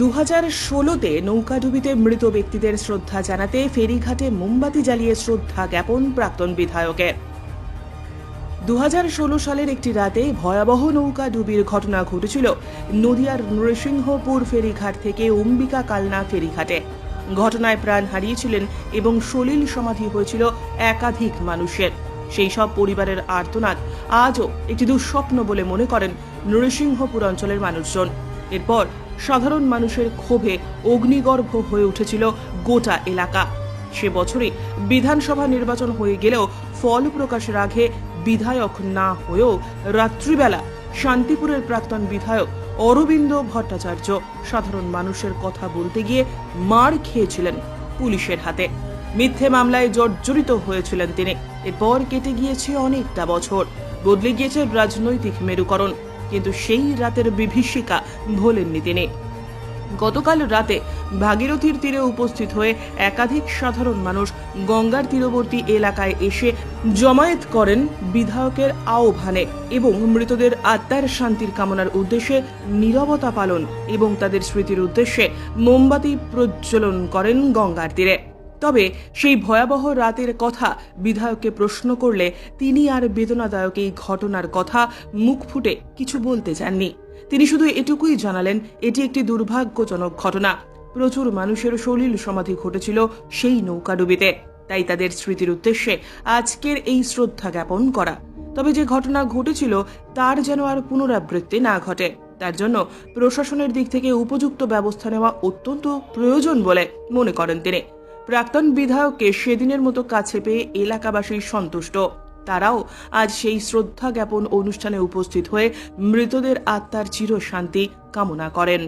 দু হাজার ষোলোতে নৌকাডুবিতে মৃত ব্যক্তিদের শ্রদ্ধা জানাতে ফেরিঘাটে মোমবাতি জ্বালিয়ে শ্রদ্ধা জ্ঞাপন প্রাক্তন বিধায়কের। দু হাজার ষোলো সালের একটি রাতে ভয়াবহ নৌকা ডুবির ঘটনা ঘটেছিল নদিয়ার নৃসিংহপুর ফেরিঘাট থেকে অম্বিকা কালনা ফেরিঘাটে। ঘটনায় প্রাণ হারিয়েছিলেন এবং সলিল সমাধি হয়েছিল একাধিক মানুষের। সেই সব পরিবারের আর্তনাদ আজও একটি দুঃস্বপ্ন বলে মনে করেন নৃসিংহপুর অঞ্চলের মানুষজন। এরপর সাধারণ মানুষের ক্ষোভে অগ্নিগর্ভ হয়ে উঠেছিল গোটা এলাকা। সে বছরই বিধানসভা নির্বাচন হয়ে গেলেও ফল প্রকাশের আগে বিধায়ক না হয়েও রাত্রিবেলা শান্তিপুরের প্রাক্তন বিধায়ক অরবিন্দ ভট্টাচার্য সাধারণ মানুষের কথা বলতে গিয়ে মার খেয়েছিলেন পুলিশের হাতে। মিথ্যে মামলায় জর্জরিত হয়েছিলেন তিনি। এরপর কেটে গিয়েছে অনেকটা বছর। বদলে গিয়েছে রাজনৈতিক মেরুকরণ। কিন্তু সেই রাতের বিভীষিকা ভোলেননি তিনি। গতকাল রাতে ভাগীরথীর তীরে উপস্থিত হয়ে একাধিক সাধারণ মানুষ গঙ্গার তীরবর্তী এলাকায় এসে জমায়েত করেন বিধায়কের আহ্বানে এবং মৃতদের আত্মার শান্তির কামনার উদ্দেশ্যে নীরবতা পালন এবং তাদের স্মৃতির উদ্দেশ্যে মোমবাতি প্রজ্বলন করেন গঙ্গার তীরে। তবে সেই ভয়াবহ রাতের কথা বিধায়ককে প্রশ্ন করলে তিনি আর বেদনাদায়ক এই ঘটনার কথা মুখ ফুটে কিছু বলতে চাননি। তিনি শুধু এটুকুই জানালেন, এটি একটি দুর্ভাগ্যজনক ঘটনা। প্রচুর মানুষের সলিল সমাধি ঘটেছিল সেই নৌকাডুবিতে তাই তাদের স্মৃতির উদ্দেশ্যে আজকের এই শ্রদ্ধা জ্ঞাপন করা। তবে যে ঘটনা ঘটেছিল, তার যেন আর পুনরাবৃত্তি না ঘটে। তার জন্য প্রশাসনের দিক থেকে উপযুক্ত ব্যবস্থা নেওয়া অত্যন্ত প্রয়োজন বলে মনে করেন তিনি। প্রাক্তন বিধায়ককে সেদিনের মতো কাছে পেয়ে এলাকাবাসী সন্তুষ্ট। তারাও আজ সেই শ্রদ্ধা জ্ঞাপন অনুষ্ঠানে উপস্থিত হয়ে মৃতদের আত্মার চিরশান্তি কামনা করেন।